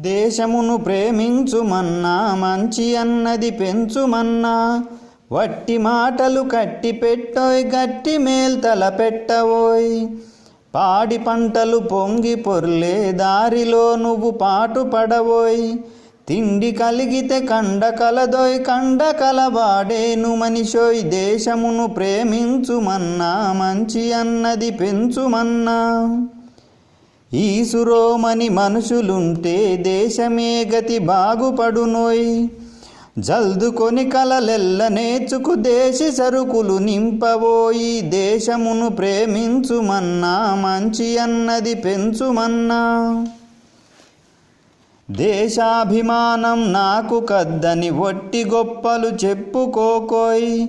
దేశమును ప్రేమించుమన్నా మంచి అన్నది పెంచుమన్నా వట్టి మాటలు కట్టి పెట్టోయ్ గట్టి మేల్తల పెట్టవోయ్ పాడి పంటలు పొంగి పొర్లే దారిలో నువ్వు పాటు పడవోయ్ తిండి కలిగితే కండ కలదోయ్ కండ కలవాడేను మనిషోయ్. దేశమును ప్రేమించుమన్నా మంచి అన్నది పెంచుమన్నా. ఈసురోమని మనుషులుంటే దేశమే గతి బాగుపడునోయ్. జల్దుకొని కలలెల్ల నేర్చుకు దేశి సరుకులు నింపబోయి దేశమును ప్రేమించుమన్నా మంచి అన్నది పెంచుమన్నా. దేశాభిమానం నాకు కద్దని ఒట్టి గొప్పలు చెప్పుకోకోయ్.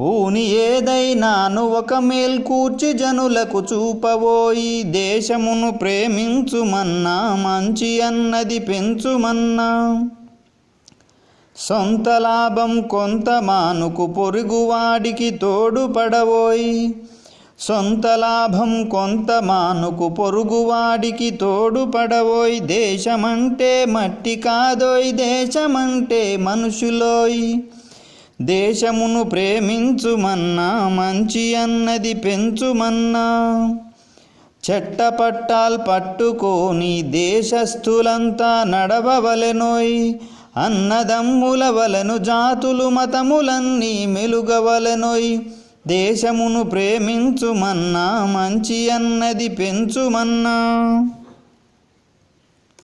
పూని ఏదైనాను ఒక మేల్కూర్చి జనులకు చూపబోయి దేశమును ప్రేమించుమన్నా మంచి అన్నది పెంచుమన్నా. సొంత లాభం కొంత మానుకు పొరుగువాడికి తోడుపడవోయి సొంత లాభం కొంత మానుకు పొరుగువాడికి తోడుపడవోయ్ దేశమంటే మట్టి కాదోయ్ దేశమంటే మనుషులోయ్. దేశమును ప్రేమించుమన్నా మంచి అన్నది పెంచుమన్నా. చెట్టపట్టాల్ పట్టుకొని దేశస్థులంతా నడవవలెనోయ్. అన్నదమ్ముల వలను జాతులు మతములన్నీ మెలుగవలెనోయ్. దేశమును ప్రేమించుమన్నా మంచి అన్నది పెంచుమన్నా.